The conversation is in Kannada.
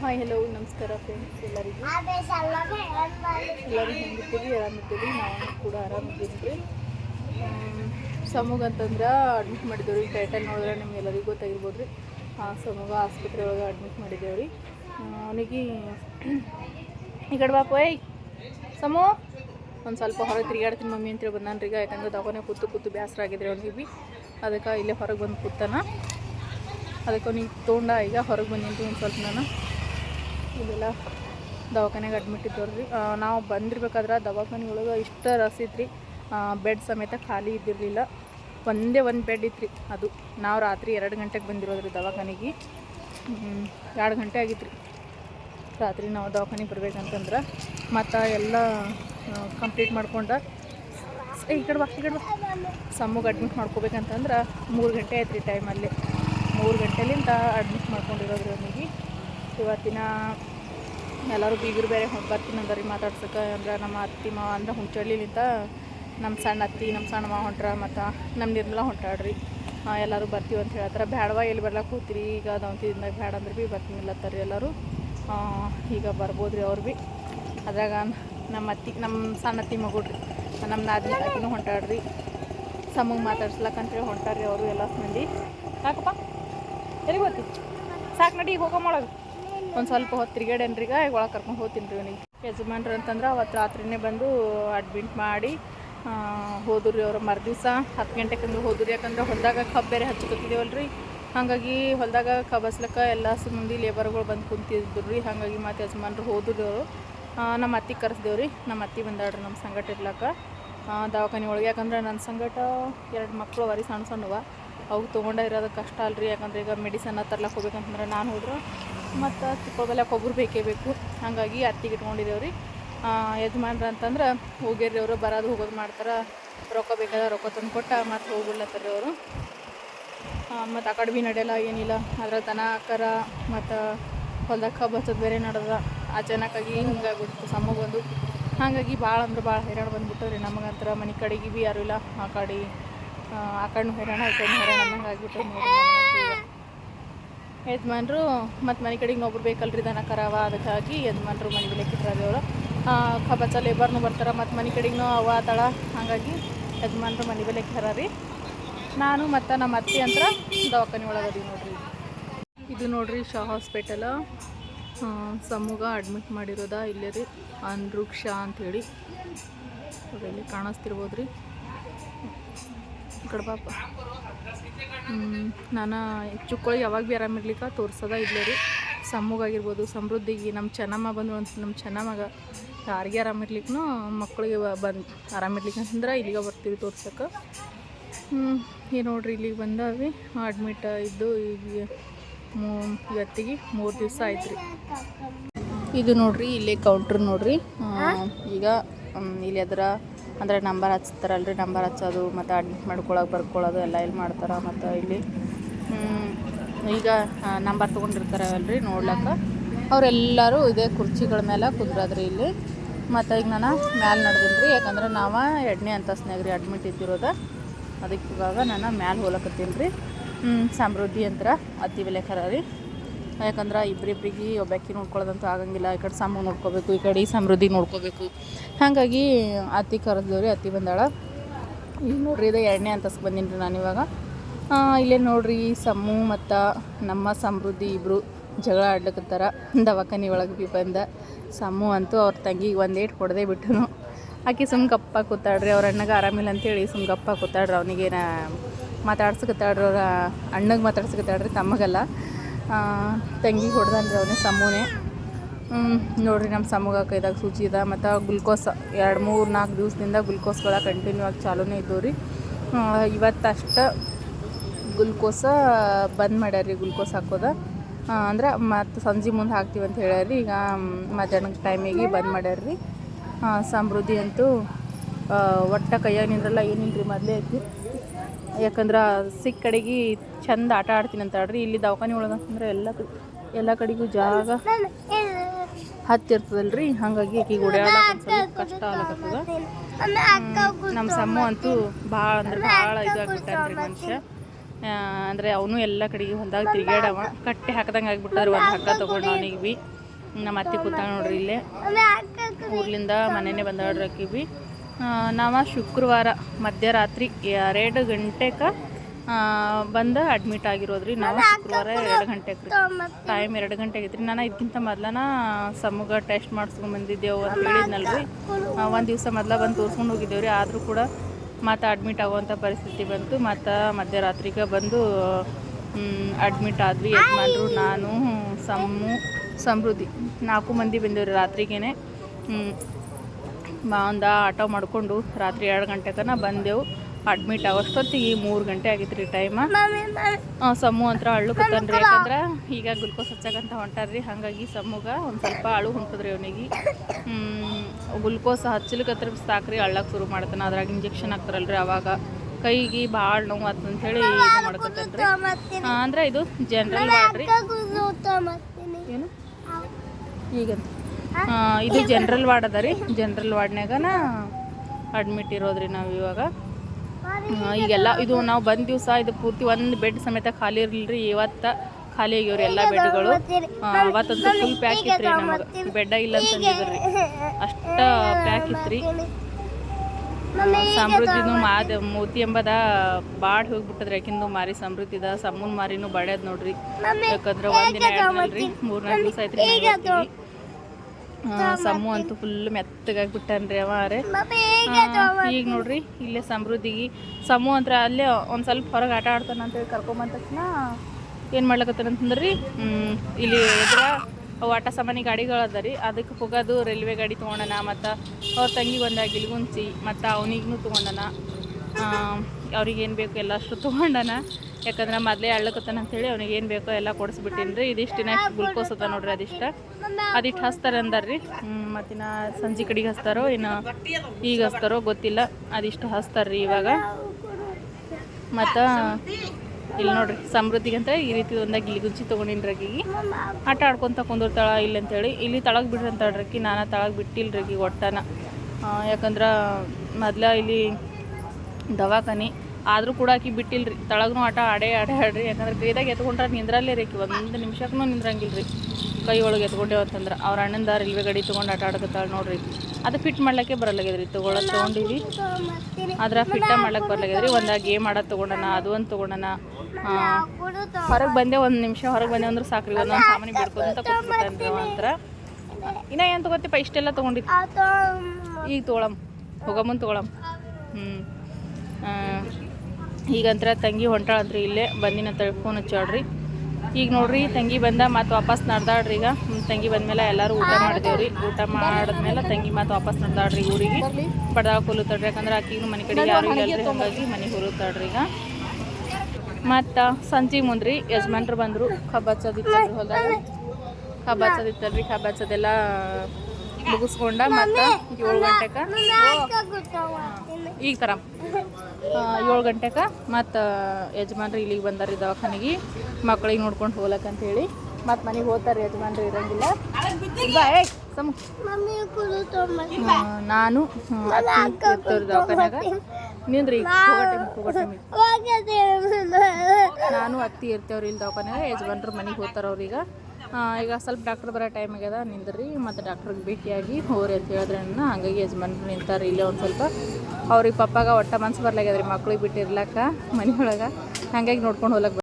ಹಾಯ್ ಹಲೋ ನಮಸ್ಕಾರ ಫ್ರೆಂಡ್ಸ್ ಎಲ್ಲರಿಗೂ. ಎಲ್ಲರೂ ಹೆಂಗಿರ್ತೀವಿ ಆರಾಮಿರ್ತೀವಿ ನಾವು ಕೂಡ ಆರಾಮಿದ್ದೀವಿ ಸಮೂಗ ಅಂತಂದ್ರೆ ಅಡ್ಮಿಟ್ ಮಾಡಿದ್ದೇವೆ ರೀ ಟೈಟಲ್ ನೋಡಿದ್ರೆ ನಿಮ್ಗೆ ಎಲ್ಲರಿಗೂ ಗೊತ್ತಾಗಿರ್ಬೋದು ರೀ ಸಮೂಗ ಆಸ್ಪತ್ರೆ ಒಳಗೆ ಅಡ್ಮಿಟ್ ಮಾಡಿದ್ದೇವೆ ರೀ ಅವನಿಗೆ ಈ ಕಡೆ ಬಾಪು ಏಯ್ ಸಮೂ. ಒಂದು ಸ್ವಲ್ಪ ಹೊರಗೆ ತಿರುಗಾಡ್ತೀನಿ ಮಮ್ಮಿ ಅಂತೇಳಿ ಬಂದಾನ ರೀ ಈಗ ಯಾಕಂದ್ರೆ ದವಾಖಾನೆ ಕೂತು ಕೂತು ಬೇಸರ ಆಗಿದ್ರೆ ಅವ್ನಿಗೆ ಭೀ ಅದಕ್ಕೆ ಇಲ್ಲೇ ಹೊರಗೆ ಬಂದು ಕೂತಾನ. ಅದಕ್ಕೆ ಅವ್ನಿಗೆ ತೊಗೊಂಡ ಈಗ ಹೊರಗೆ ಬಂದಿಂತು ಒಂದು ಸ್ವಲ್ಪ ನಾನು. ಇಲ್ಲೆಲ್ಲ ದವಾಖಾನೆಗೆ ಅಡ್ಮಿಟ್ ಇದ್ದವ್ರು ರೀ ನಾವು ಬಂದಿರ್ಬೇಕಾದ್ರೆ ದವಾಖಾನೆ ಒಳಗೆ ಇಷ್ಟ ರಸ್ ಇತ್ತು ಬೆಡ್ ಸಮೇತ ಖಾಲಿ ಇದ್ದಿರಲಿಲ್ಲ. ಒಂದೇ ಒಂದು ಬೆಡ್ ಇತ್ತು ರೀ ಅದು. ನಾವು ರಾತ್ರಿ ಎರಡು ಗಂಟೆಗೆ ಬಂದಿರೋದ್ರಿ ದವಾಖಾನೆಗೆ. ಎರಡು ಗಂಟೆ ಆಗಿತ್ತು ರೀ ರಾತ್ರಿ ನಾವು ದವಾಖಾನೆಗೆ ಬರ್ಬೇಕಂತಂದ್ರೆ ಮತ್ತು ಎಲ್ಲ ಕಂಪ್ಲೀಟ್ ಮಾಡ್ಕೊಂಡು ಈ ಕಡೆ ಬಾ, ಈ ಕಡೆ ಬಾ. ಸಮ್ಮಗೆ ಅಡ್ಮಿಟ್ ಮಾಡ್ಕೋಬೇಕಂತಂದ್ರೆ ಮೂರು ಗಂಟೆ ಆಯ್ತು ರೀ ಟೈಮಲ್ಲಿ ಮೂರು ಗಂಟೆಲಿಂದ ಅಡ್ಮಿಟ್ ಮಾಡ್ಕೊಂಡಿರೋದ್ರಿ ಅವನಿಗೆ. ಇವತ್ತಿನ ಎಲ್ಲರೂ ಬೀಗರು ಬೇರೆ ಬರ್ತೀನಿ ಅಂದ್ರಿ, ಮಾತಾಡ್ಸಕ್ಕೆ. ಅಂದ್ರೆ ನಮ್ಮ ಅತ್ತಿ ಮಾವ ಅಂದ್ರೆ ಹುಂಚಳ್ಳಿಲಿಂದ ನಮ್ಮ ಸಣ್ಣ ಅತ್ತಿ, ನಮ್ಮ ಸಣ್ಣ ಮಾವ ಹೊಂಟ್ರ ಮತ್ತು ನಮ್ಮ ನಿರ್ಮಲ ಹೊಂಟಾಡ್ರಿ ಎಲ್ಲರೂ ಬರ್ತೀವಿ ಅಂತ ಹೇಳ್ತಾರೆ. ಬ್ಯಾಡವಾ, ಎಲ್ಲಿ ಬರ್ಲಕ್ಕೆ ಹೋಗ್ತೀರಿ ಈಗ ದವಂತಿದಿಂದ ಬ್ಯಾಡ ಅಂದ್ರೆ ಭೀ ಬರ್ತೀನಿಲ್ಲತ್ತಾರ್ರಿ ಎಲ್ಲರೂ. ಈಗ ಬರ್ಬೋದು ರೀ ಅವ್ರು ಭೀ ಅದ್ರಾಗ ನಮ್ಮ ಅತ್ತಿ, ನಮ್ಮ ಸಣ್ಣ ಅತ್ತಿ ಮಗುಡ್ರಿ. ನಮ್ಮ ನಾದಿನ ಅತ್ತಿನೂ ಹೊಂಟಾಡ್ರಿ ಸಮಗೆ ಮಾತಾಡ್ಸ್ಲಕ್ಕ ಅಂತೇಳಿ ಹೊಂಟಾರ್ರಿ ಅವರು ಎಲ್ಲ ಮಂದಿ. ಸಾಕಪ್ಪ ಎಲ್ಲಿ ಗೊತ್ತಿ ಸಾಕು ನಡಿ ಹೋಗಮ್ಮೊಳಗೆ ಒಂದು ಸ್ವಲ್ಪ ಹೊತ್ತು ತಿರ್ಗಾಡೇನ್ರೀಗ ಈಗ ಒಳಗೆ ಕರ್ಕೊಂಡು ಹೋಗ್ತೀನಿ ರೀ ಅವನಿಗೆ ಯಜಮಾನ್ರು ಅಂತಂದ್ರೆ ಅವತ್ತು ರಾತ್ರಿನೇ ಬಂದು ಅಡ್ಮಿಂಟ್ ಮಾಡಿ ಹೋದ್ರಿ ರೀ ಮರು ದಿವಸ ಹತ್ತು ಗಂಟೆಗೆ ಅಂದ್ರೆ ಹೋದ್ರಿ, ಯಾಕಂದ್ರೆ ಹೊಲದಾಗ ಕಬ್ಬು ಬೇರೆ ಹಚ್ಕೊತಿದ್ದೇವಲ್ಲ ರೀ ಹಾಗಾಗಿ ಹೊಲದಾಗ ಕಬಸ್ಲಕ್ಕ ಎಲ್ಲ ಮಂದಿ ಲೇಬರ್ಗಳು ಬಂದು ಕುಂತಿದ್ರು ರೀ ಹಾಗಾಗಿ ಮತ್ತು ಯಜಮಾನ್ರು ಹೋದ್ರಿ ಅವರು. ನಮ್ಮ ಅತ್ತಿ ಕರೆಸ್ದೇವ್ ರೀ ನಮ್ಮ ಅತ್ತಿ ಬಂದಾಡ್ರಿ ನಮ್ಮ ಸಂಗಟ ಇರ್ಲಕ್ಕ ದವಾಖಾನೆ ಒಳಗೆ. ಯಾಕಂದ್ರೆ ನನ್ನ ಸಂಗಟ ಎರಡು ಮಕ್ಕಳು ಅವರಿ ಸಣ್ಣ ಸಣ್ಣವ. ಅವು ತೊಗೊಂಡ ಇರೋದು ಕಷ್ಟ ಅಲ್ರಿ. ಯಾಕಂದ್ರೆ ಈಗ ಮೆಡಿಸನ್ ತರ್ಲಕ್ಕೆ ಹೋಗ್ಬೇಕಂತಂದ್ರೆ ನಾನು ಹೋದ್ರೆ. ಮತ್ತು ತಿಕ್ಕೋಬಲ್ಯಕ್ಕೆ ಒಬ್ರು ಬೇಕೇ ಬೇಕು. ಹಾಗಾಗಿ ಅತ್ತಿಗೆ ಇಟ್ಕೊಂಡಿದ್ದೇವೆ ರೀ ಯಜಮಾನ್ರು ಅಂತಂದ್ರೆ ಹೋಗ್ಯಾರ್ರಿ ಬರೋದು ಹೋಗೋದು ಮಾಡ್ತಾರೆ. ರೊಕ್ಕ ಬೇಕಾದ ರೊಕ್ಕ ತಂದು ಕೊಟ್ಟ ಮತ್ತು ಹೋಗ್ಬಿಡ್ಲತ್ತಾರ್ರಿ ಅವರು. ಮತ್ತು ಆ ಕಡೆ ಭೀ ನಡೆಯಲ್ಲ ಏನಿಲ್ಲ. ಅದ್ರ ದನ ಕರ ಮತ್ತು ಹೊಲ್ದಾಗ ಕಬ್ಬು ಹಚ್ಚೋದು ಬೇರೆ ನಡೆದ ಅಚಾನಕ್ಕಾಗಿ ಹಿಂಗಾಗ್ಬಿಡ್ತು ಸಮ ಬಂದು. ಹಾಗಾಗಿ ಭಾಳ ಅಂದ್ರೆ ಭಾಳ ಹೈರಾಣ ಬಂದ್ಬಿಟ್ಟವ್ರಿ ನಮಗಂತರ. ಮನೆ ಕಡೆಗೆ ಭೀ ಯಾರೂ ಇಲ್ಲ ಆ ಕಡೆ ಆ, ಕಡೆ ಹೈರಾಣ ಆ ಕಡೆ ಹೈರಾಣ ಯಜಮಾನ್ರು ಮತ್ತು ಮನೆ ಕಡೆಗೆ ನೋಬ್ರು ಬೇಕಲ್ರಿ ದನ ಕರವ, ಅದಕ್ಕಾಗಿ ಯಜಮಾನ್ರು ಮನೆ ಬೆಲೆಕ್ಕಿಟ್ರಾರಿ ಅವರು ಕಬಚ ಲೇಬರ್ನು ಬರ್ತಾರೆ, ಮತ್ತು ಮನೆ ಕಡೆಗೂ ಅವ ತಳ ಹಾಗಾಗಿ ಯಜಮಾನ್ರು ಮನೆ ಬೆಲೆಕ್ಕಿರ ರೀ. ನಾನು ಮತ್ತು ನಮ್ಮ ಅತ್ತೆ ಅಂತ ದವಾಖಾನೆ ಒಳಗೆ ಅದೀವಿ ನೋಡ್ರಿ. ಇದು ನೋಡ್ರಿ ಶಾ ಹಾಸ್ಪಿಟಲ್ ಸಮೂಗ ಅಡ್ಮಿಟ್ ಮಾಡಿರೋದ ಇಲ್ಲೇ ರೀ. ಅನ್ರುಕ್ಷ ಅಂಥೇಳಿ ಇಲ್ಲಿ ಕಾಣಿಸ್ತಿರ್ಬೋದು ರೀ ಕಡೆ ಪಾಪ. ನಾನು ಚುಕ್ಕೊಳಗೆ ಯಾವಾಗ ಭೀ ಆರಾಮಿರ್ಲಿಕ್ಕೆ ತೋರ್ಸೋದ ಇಲ್ಲೇ ರೀ. ಸಮ್ಮಗಾಗಿರ್ಬೋದು ಸಮೃದ್ಧಿಗೆ ನಮ್ಮ ಚೆನ್ನಮ್ಮ ಬಂದು ಅಂತ ನಮ್ಮ ಚೆನ್ನಮ್ಮಗ. ಯಾರಿಗೆ ಆರಾಮಿರ್ಲಿಕ್ಕೂ ಮಕ್ಕಳಿಗೆ ಬಂದು ಆರಾಮಿರ್ಲಿಕ್ಕೆ ಅಂತಂದ್ರೆ ಇಲ್ಲಿಗೆ ಬರ್ತೀವಿ ತೋರ್ಸಕ್ಕೆ. ಈ ನೋಡ್ರಿ ಇಲ್ಲಿಗೆ ಬಂದಾವಿ. ಅಡ್ಮಿಟ್ ಇದ್ದು ಈಗ ಮೂ, ಇವತ್ತಿಗೆ ಮೂರು ದಿವಸ ಆಯ್ತು ರೀ ಇದು ನೋಡ್ರಿ ಇಲ್ಲೇ ಕೌಂಟ್ರ್ ನೋಡ್ರಿ. ಈಗ ಇಲ್ಲಿ ಅದರ ಅಂದರೆ ನಂಬರ್ ಹಚ್ತಾರಲ್ರಿ, ನಂಬರ್ ಹಚ್ಚೋದು, ಮತ್ತು ಅಡ್ಮಿಟ್ ಮಾಡ್ಕೊಳಕ್ಕೆ ಬರ್ಕೊಳ್ಳೋದು ಎಲ್ಲ ಇಲ್ಲಿ ಮಾಡ್ತಾರೆ. ಮತ್ತು ಇಲ್ಲಿ ಈಗ ನಂಬರ್ ತೊಗೊಂಡಿರ್ತಾರಲ್ರಿ ನೋಡ್ಲಕ್ಕ. ಅವರೆಲ್ಲರೂ ಇದೇ ಕುರ್ಚಿಗಳ ಮೇಲೆ ಕುದ್ರದ್ರಿ ಇಲ್ಲಿ. ಮತ್ತು ಈಗ ನಾನು ಮ್ಯಾಲೆ ನಡೆದೀನಿ ರೀ ಯಾಕಂದ್ರೆ ನಾವು ಎರಡನೇ ಅಂತಸ್ನಾಗ ರೀ ಅಡ್ಮಿಟ್ ಇದ್ದಿರೋದು. ಅದಕ್ಕೆ ಇವಾಗ ನಾನು ಮ್ಯಾಲೆ ಹೋಲಕತ್ತೀನಿ ರೀ. ಸಮೃದ್ಧಿ ಅಂತ ಅತಿ ಬೆಲೆ ಖರ ರೀ. ಯಾಕಂದ್ರೆ ಇಬ್ಬರಿಬ್ರಿಗೆ ಒಬ್ಬಾಕಿ ನೋಡ್ಕೊಳ್ಳೋದಂತೂ ಆಗಂಗಿಲ್ಲ, ಈ ಕಡೆ ಸಾಮಾನು ನೋಡ್ಕೋಬೇಕು, ಈ ಕಡೆ ಸಮೃದ್ಧಿ ನೋಡ್ಕೋಬೇಕು. ಹಾಗಾಗಿ ಅತ್ತಿ ಕರೆಸ್ದವ್ರಿ ಅತ್ತಿ ಬಂದಾಳ. ಈಗ ನೋಡ್ರಿ, ಇದು ಎರಡನೇ ಅಂತಸ್ಗೆ ಬಂದೀನಿ ರೀ ನಾನು ಇವಾಗ. ಇಲ್ಲೇ ನೋಡ್ರಿ ಸಮ್ಮು ಮತ್ತು ನಮ್ಮ ಸಮೃದ್ಧಿ ಇಬ್ಬರು ಜಗಳ ಆಡ್ಲಿಕ್ಕತ್ತಾರ ದವಾಖಾನಿ ಒಳಗೆ ಬಿ ಬಂದ. ಸಮ್ಮು ಅಂತೂ ಅವ್ರ ತಂಗಿಗೆ ಒಂದೇಟ್ ಕೊಡದೆ ಬಿಟ್ಟನು. ಆಕೆ ಸುಮ್ಮ ಗಪ್ಪ ಕೂತಾಡ್ರಿ ಅವ್ರ ಅಣ್ಣಗೆ ಆರಾಮಿಲ್ಲ ಅಂತೇಳಿ ಸುಮ್ ಗಪ್ಪ ಕೂತಾಡ್ರಿ ಅವನಿಗೆ ಮಾತಾಡ್ಸಕತ್ತಾಳ್ರಿ, ಅವ್ರ ಅಣ್ಣಗೆ ಮಾತಾಡ್ಸಕತ್ತಾಡ್ರಿ ತಮ್ಮಗಲ್ಲ. ಆ, ಹೊಡೆದಂದ್ರೆ ಅವನೇ ಸಮೂನೆ. ನೋಡಿರಿ ನಮ್ಮ ಸಮೂಗ ಕೈದಾಗ ಸೂಚಿ ಇದೆ ಮತ್ತು ಗ್ಲುಕೋಸ್ ಎರಡು ಮೂರು ನಾಲ್ಕು ದಿವಸದಿಂದ ಗ್ಲುಕೋಸ್ಗಳ ಕಂಟಿನ್ಯೂ ಆಗಿ ಚಾಲೂನೇ ಇದ್ದವು ರೀ ಇವತ್ತಷ್ಟು ಗ್ಲುಕೋಸ ಬಂದ್ ಮಾಡ್ಯಾರ ರೀ ಗ್ಲುಕೋಸ್ ಹಾಕೋದ. ಅಂದ್ರೆ ಮತ್ತು ಸಂಜೆ ಮುಂದೆ ಹಾಕ್ತೀವಿ ಅಂತ ಹೇಳ್ಯಾರ ಈಗ ಮಧ್ಯಾಹ್ನದ ಟೈಮಿಗೆ ಬಂದ್ ಮಾಡ್ಯಾರ ರೀ ಸಮೃದ್ಧಿ ಅಂತೂ ಒಟ್ಟ ಕೈಯಾಗ ನಿಂದ್ರಲ್ಲ ಏನಿಲ್ಲ ರೀ ಮೊದಲೇ ಐತಿ ಯಾಕಂದ್ರೆ ಸಿಕ್ಕ ಕಡೆಗೆ ಚಂದ ಆಟ ಆಡ್ತೀನಿ ಅಂತ ಹೇಳ್ರಿ. ಇಲ್ಲಿ ದವಾಖಾನೆ ಒಳಗೆ ಅಂತಂದ್ರೆ ಎಲ್ಲ ಎಲ್ಲ ಕಡೆಗೂ ಜಾಗ ಹತ್ತಿರ್ತದಲ್ರಿ. ಹಾಗಾಗಿ ಈಗ ಓಡಾಡಕ್ಕೆ ಸ್ವಲ್ಪ ಕಷ್ಟ ಆಗ್ಲತ್ತದ ನಮ್ಮ ಸಮ್ಮು ಅಂತೂ ಭಾಳ ಅಂದ್ರೆ ಭಾಳ ಇದಾಗ್ಬಿಟ್ಟಾನ್ರಿ ಮನುಷ್ಯ. ಅಂದರೆ ಅವನು ಎಲ್ಲ ಕಡೆಗೆ ಹೊಲ್ದಾಗ ತಿರುಗಾಡವ ಕಟ್ಟೆ ಹಾಕ್ದಂಗೆ ಆಗ್ಬಿಟ್ಟಾರ ಒಂದು ಹಗ್ಗ ತೊಗೊಂಡು ಅವನಿಗೆ ಭೀ ನಮ್ಮ ಅತ್ತೆ ಕೂತಾಗ ನೋಡ್ರಿ ಇಲ್ಲೇ. ಊರ್ಲಿಂದ ಮನೆಯೇ ಬಂದಾಡ್ರಿ ಆಕಿ ನಾವು ಶುಕ್ರವಾರ ಮಧ್ಯರಾತ್ರಿ ಎರಡು ಗಂಟೆಗೆ ಬಂದು ಅಡ್ಮಿಟ್ ಆಗಿರೋದ್ರಿ. ನಾವು ಶುಕ್ರವಾರ ಎರಡು ಗಂಟೆಗೆ ಟೈಮ್ ಎರಡು ಗಂಟೆಗೆ ಐತ್ರಿ. ನಾನು ಇದಕ್ಕಿಂತ ಮೊದ್ಲನ ಸಮಗ ಟೆಸ್ಟ್ ಮಾಡಿಸ್ಕೊಂಡ್ ಬಂದಿದ್ದೆವು ಅಂತ ಹೇಳಿದ್ನಲ್ರಿ. ಒಂದು ದಿವಸ ಮೊದಲ ಬಂದು ತೋರ್ಸ್ಕೊಂಡು ಹೋಗಿದ್ದೇವ್ರಿ. ಆದರೂ ಕೂಡ ಮತ್ತು ಅಡ್ಮಿಟ್ ಆಗುವಂಥ ಪರಿಸ್ಥಿತಿ ಬಂತು. ಮತ್ತು ಮಧ್ಯರಾತ್ರಿಗೆ ಬಂದು ಅಡ್ಮಿಟ್ ಆದ್ವಿ ಯಜಮಾನ್ರು, ನಾನು, ಸಮ್ಮು, ಸಮೃದ್ಧಿ ನಾಲ್ಕು ಮಂದಿ ಬಂದೇವ್ರಿ ರಾತ್ರಿಗೇನೆ. ಒಂದು ಆಟೋ ಮಾಡಿಕೊಂಡು ರಾತ್ರಿ ಎರಡು ಗಂಟೆ ತನಕ ಬಂದೆವು. ಅಡ್ಮಿಟ್ ಆಗೋಷ್ಟೊತ್ತಿಗೆ ಮೂರು ಗಂಟೆ ಆಗಿತ್ತು ರೀ ಟೈಮ ಸಮ್ಮು ಅಂತ ಅಳ್ಳು ಕೂತಾನ್ರಿ. ಯಾಕಂದ್ರೆ ಈಗ ಗ್ಲುಕೋಸ್ ಹೊಂಟಾರ ಹೊಂಟಾರ್ರಿ. ಹಾಗಾಗಿ ಸಮ್ಮುಗ ಒಂದು ಸ್ವಲ್ಪ ಅಳು ಹೊಂಟದ್ರಿ ಅವನಿಗೆ. ಗ್ಲುಕೋಸ್ ಹಚ್ಚಲಿಕತ್ರ ಸಾಕ್ರಿ ಅಳ್ಳಕ್ಕೆ ಶುರು ಮಾಡ್ತಾನೆ ಅದ್ರಾಗ ಇಂಜೆಕ್ಷನ್ ಹಾಕ್ತಾರಲ್ರಿ ಅವಾಗ. ಕೈಗೆ ಭಾಳ ನೋವು ಅಂತ ಹೇಳಿ ಇದು ಮಾಡ್ಕೊತಾನ್ರಿ. ಅಂದ್ರೆ ಇದು ಜನರಲ್ ವಾರ್ಡ್ ರೀ ಏನು? ಈಗಂತ. ಇದು ಜನರಲ್ ವಾರ್ಡ್ ಅದ ರೀ. ಜನರಲ್ ವಾರ್ಡ್ನಾಗನ ಅಡ್ಮಿಟ್ ಇರೋದ್ರಿ ನಾವು ಇವಾಗ. ಈಗೆಲ್ಲ ಇದು ನಾವು ಬಂದ ದಿವಸ ಇದು ಪೂರ್ತಿ ಒಂದು ಬೆಡ್ ಸಮೇತ ಖಾಲಿ ಇರಲಿಲ್ಲ ಇವತ್ತ ಖಾಲಿ ಆಗ್ಯವ್ರಿ ಎಲ್ಲ ಬೆಡ್ಗಳು ಅವತ್ತಂತೂ ಫುಲ್ ಪ್ಯಾಕ್ ಇತ್ರಿ ನಮಗೆ. ಬೆಡ್ಡ ಇಲ್ಲ ಅಂತಂದಿದ್ರಿ ಅಷ್ಟ ಪ್ಯಾಕ್ ಇತ್ತು ಸಮೃದ್ಧಿನೂ ಮಾದ ಮೋತಿ ಎಂಬದ ಬಾಡ್ ಹೋಗ್ಬಿಟ್ಟದ್ರಿ ಯಾಕಿಂದು ಮಾರಿ ಸಮೃದ್ಧಿದ. ಸಮ್ಮನ್ ಮಾರಿನೂ ಬಡ್ಯದ್ ನೋಡ್ರಿ. ಯಾಕಂದ್ರೆ ಒಂದಿನ ಮೂರ್ನಾಲ್ಕು ದಿವಸ ಐತ್ರಿ ಸಮ್ಮು ಅಂತೂ ಫುಲ್ ಮೆತ್ತಗಾಗ್ಬಿಟ್ಟನ್ರಿ ಅವ ರೀ. ಈಗ ನೋಡ್ರಿ ಇಲ್ಲೇ ಸಮೃದ್ಧಿಗೆ. ಸಮು ಅಂತ ಅಲ್ಲೇ ಒಂದು ಸ್ವಲ್ಪ ಹೊರಗೆ ಆಟ ಆಡ್ತಾನೆ ಅಂತೇಳಿ ಕರ್ಕೊಂಬಂದ ತಕ್ಷಣ ಏನು ಹ್ಮ್, ಇಲ್ಲಿ ಎದುರ ಅವು ಆಟ ಸಾಮಾನಿ ಗಾಡಿಗಳು ಅದ ರೀ ಅದಕ್ಕೆ ಹೋಗೋದು ರೈಲ್ವೆ ಗಾಡಿ ತೊಗೊಂಡನ ಮತ್ತು ಅವ್ರ ತಂಗಿಗೆ ಒಂದು ಗಿಲ್ಗುಂಚಿ ಮತ್ತು ಅವನಿಗೂ ತೊಗೊಂಡನ. ಅವ್ರಿಗೆ ಏನು ಬೇಕು ಎಲ್ಲ ಅಷ್ಟು ತೊಗೊಂಡನ. ಯಾಕಂದ್ರೆ ಮೊದಲೇ ಅಳ್ಳಕತ್ತಾನ ಅಂತೇಳಿ ಅವ್ನಿಗೆ ಏನು ಬೇಕೋ ಎಲ್ಲ ಕೊಡಿಸ್ಬಿಟ್ಟಿನಿ ರೀ ಇದಿಷ್ಟು ನೆಕ್ಸ್ಟ್ ಗ್ಲುಕೋಸ್ ಅದ ನೋಡ್ರಿ ಅದಿಷ್ಟ. ಅದಿಷ್ಟು ಹಚ್ತಾರೆ ಅಂದಾರ್ರಿ. ಮತ್ತಿನ ಸಂಜೆ ಕಡೆಗೆ ಹಚ್ತಾರೋ ಇನ್ನು ಈಗ ಹಚ್ತಾರೋ ಗೊತ್ತಿಲ್ಲ. ಅದಿಷ್ಟು ಹಚ್ತಾರ್ರಿ ಇವಾಗ. ಮತ್ತು ಇಲ್ಲಿ ನೋಡ್ರಿ ಸಮೃದ್ಧಿಗೆ ಅಂತ ಈ ರೀತಿ ಒಂದಾಗ ಗುಜ್ಜಿ ತೊಗೊಂಡಿನ್ರಿ ರಗಿಗೆ ಆಟ ಆಡ್ಕೊತ ಕುಂದಿರ್ತಾಳ ಇಲ್ಲ ಅಂತೇಳಿ. ಇಲ್ಲಿ ತಳಗೆ ಬಿಡ್ರಿ ಅಂತ ಹೇಳ್ರಿ ನಾನು ತಳಗೆ ಬಿಟ್ಟಿಲ್ಲ ರಗಿ ಒಟ್ಟನ. ಯಾಕಂದ್ರೆ ಮೊದ್ಲ ಇಲ್ಲಿ ದವಾಖಾನಿ. ಆದರೂ ಕೂಡ ಆಕಿ ಬಿಟ್ಟಿಲ್ಲ ರೀ ತಳಗೂ ಆಟ ಆಡೇ ಆಡೇ ಆಡ್ರಿ. ಯಾಕಂದ್ರೆ ಕೈದಾಗ ಎತ್ಕೊಂಡ್ರೆ ನಿಂದ್ರಲ್ಲೇ ರೀ ಆಕಿ. ಒಂದು ನಿಮಿಷಕ್ಕೂ ನಿಂದ್ರಂಗಿಲ್ಲ ರೀ ಕೈ ಒಳಗೆ ಎತ್ಕೊಂಡೇವು ಅಂತಂದ್ರೆ. ಅವ್ರ ಅಣ್ಣಂದ ರೈಲ್ವೆ ಗಾಡಿ ತೊಗೊಂಡು ಆಟ ಆಡಕತ್ತಾಳೆ ನೋಡ್ರಿ. ಅದು ಫಿಟ್ ಮಾಡ್ಲಿಕ್ಕೆ ಬರಲಾಗ್ಯದ್ರಿ ತೊಗೊಳಕ್ಕೆ ತೊಗೊಂಡಿವಿ. ಅದ್ರ ಫಿಟ್ಟ ಮಾಡ್ಲಕ್ಕೆ ರೀ ಒಂದು ಗೇಮ್ ಆಡೋದು ತೊಗೊಂಡನ ಅದು ಒಂದು ತೊಗೊಂಡನ. ಹೊರಗೆ ಬಂದೆ ಒಂದು ನಿಮಿಷ ಹೊರಗೆ ಬಂದೆ ಅಂದ್ರೆ ಸಾಕ್ರಿ. ಒಂದೊಂದು ಸಾಮಾನು ಬಿಡ್ಕೊಂತ ಕೂತ್ಬಿಟ್ಟನ್ರಿ ಅವ ಅಂತರ ಇನ್ನ ಏನು ತೊಗೋತಿಪ್ಪ? ಇಷ್ಟೆಲ್ಲ ತೊಗೊಂಡಿತ್ತು ಈಗ ತೊಗೊಳಮ್ ಹೋಗಮ್ಮನ್ ತೊಗೊಳಮ್ ಹ್ಞೂ ಈಗಂತ್ರ ತಂಗಿ ಹೊಂಟಾಳಂತ್ರಿ ಇಲ್ಲೇ, ಬಂದಿನ ಫೋನ್ ಹಚ್ಚಾಳ್ರಿ. ಈಗ ನೋಡ್ರಿ, ತಂಗಿ ಬಂದ ಮತ್ತೆ ವಾಪಸ್ ನಡ್ದಾಡ್ರಿ ಈಗ. ತಂಗಿ ಬಂದ್ಮೇಲೆ ಎಲ್ಲರೂ ಊಟ ಮಾಡಿದೇವ್ರಿ. ಊಟ ಮಾಡಿದ್ಮೇಲೆ ತಂಗಿ ಮತ್ತೆ ವಾಪಸ್ ನಡ್ದಾಡ್ರಿ ಊರಿಗೆ. ಪಡ್ದಾಗ ಹೊಲುತ್ತಾಡ್ರಿ ಯಾಕಂದ್ರೆ ಆಕಿಗೂ ಮನೆ ಕಡೆ ಯಾರು ಇಲ್ಲರಿ ಹಾಗಾಗಿ ಮನೆಗೆ ಹೊಲುತ್ತಾಡ್ರಿ ಈಗ. ಮತ್ತು ಸಂಜೆ ಮುಂದ್ರಿ ಯಜಮಾನ್ರು ಬಂದರು. ಕಬ್ಬ ಹಚ್ಚೋದಿತ್ತಲ್ರಿ ಹೊಲ್ದಾಗ. ಕಬ್ಬ ಹಚ್ಚೋದಿತ್ತಲ್ರಿ ಕಬ್ಬ ಹಚ್ಚೋದೆಲ್ಲ ಮುಗಿಸ್ಕೊಂಡ ಮತ್ತೆ ಏಳು ಗಂಟೆಗೆ ಈಗ ತರ ಏಳು ಗಂಟೆಗೆ ಮತ್ತು ಯಜಮಾನ್ರು ಇಲ್ಲಿಗೆ ಬಂದಾರಿ ದವಾಖಾನೆಗೆ. ಮಕ್ಕಳಿಗೆ ನೋಡ್ಕೊಂಡು ಹೋಗ್ಲಕ್ಕಂತ ಹೇಳಿ ಮತ್ತು ಮನೆಗೆ ಹೋಗ್ತಾರೆ ಯಜಮಾನ್ರು ಇರಂಗಿಲ್ಲ. ನಾನು ದವಾಖಾನ್ಯಾಗ. ನಿಂದ್ರಿ ನಾನು ಅತ್ತಿ ಇರ್ತೇವ್ರಿ ಇಲ್ಲಿ ದವಾಖಾನ್ಯಾಗ. ಯಜಮಾನ್ರು ಮನೆಗೆ ಹೋಗ್ತಾರ ಅವ್ರೀಗ. ಈಗ ಸ್ವಲ್ಪ ಡಾಕ್ಟರ್ ಬರೋ ಟೈಮ್ ಆಗ್ಯದ, ನಿಂದ್ರಿ, ಮತ್ತು ಡಾಕ್ಟ್ರಿಗೆ ಭೇಟಿಯಾಗಿ ಹೋರಿ ಅಂತ ಹೇಳಿದ್ರೆ ಹಾಗಾಗಿ ಯಜಮಾನ್ರು ನಿಂತಾರೆ ಇಲ್ಲೇ ಒಂದು ಸ್ವಲ್ಪ. ಅವ್ರಿಗೆ ಪಪ್ಪಾಗ ಒಟ್ಟ ಮನ್ಸು ಬರ್ಲಾಗ್ಯದ್ರಿ, ಮಕ್ಳಿಗೆ ಬಿಟ್ಟಿರ್ಲಕ್ಕ ಮನೆಯೊಳಗೆ. ಹಂಗಾಗಿ ನೋಡ್ಕೊಂಡು ಹೋಗ್ಲಕ್ಕೆ